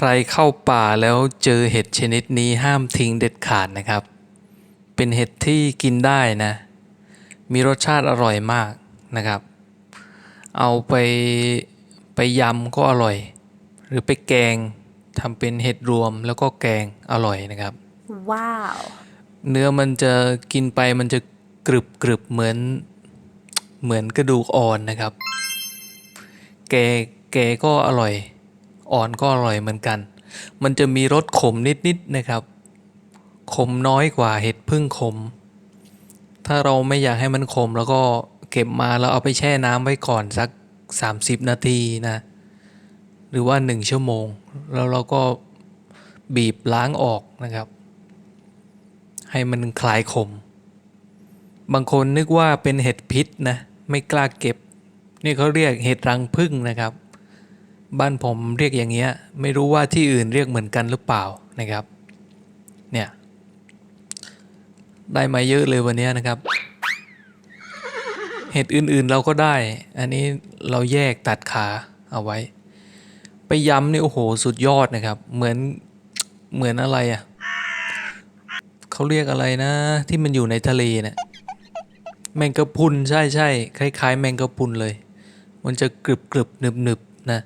ใครเข้าป่าแล้วเจอเห็ดชนิดนี้ห้ามทิ้งเด็ดขาดนะครับ เป็นเห็ดที่กินได้นะ มีรสชาติอร่อยมากนะครับ เอาไปไปยำก็อร่อย หรือไปแกงทำเป็นเห็ดรวมแล้วก็แกงอร่อยนะครับ ว้าว เนื้อมันจะกินไปมันจะกรึบกรึบเหมือนเหมือนกระดูกอ่อนนะครับ แกแกก็อร่อย อ่อนก็อร่อยเหมือนกัน มันจะมีรสขมนิดๆนะครับ ขมน้อยกว่าเห็ดพึ่งขม ถ้าเราไม่อยากให้มันขมแล้วก็เก็บมาแล้วเอาไปแช่น้ำไว้ก่อนสัก 30 นาทีนะ หรือว่า 1 ชั่วโมง แล้วเราก็บีบล้างออกนะครับ ให้มันคลายขม บางคนนึกว่าเป็นเห็ดพิษนะ ไม่กล้าเก็บ นี่เขาเรียกเห็ดรังผึ้งนะครับ บ้านผมเรียกอย่างเงี้ยไม่รู้ว่าที่อื่นเรียกเหมือนกันหรือเปล่านะครับเนี่ยได้มาเยอะเลยวันนี้นะครับเห็ดอื่นๆเราก็ได้ อันนี้เราแยกตัดขาเอาไว้ ไปยำนี่โอ้โหสุดยอดนะครับ เหมือนเหมือนอะไรอะ่ะเขาเรียกอะไรนะ ที่มันอยู่ในทะเลเนะี่ยแมงกะพรุนใช่ใช่คล้ายๆ แมงกะพรุนเลย มันจะกรึบกรึบหนึบหนึบนะ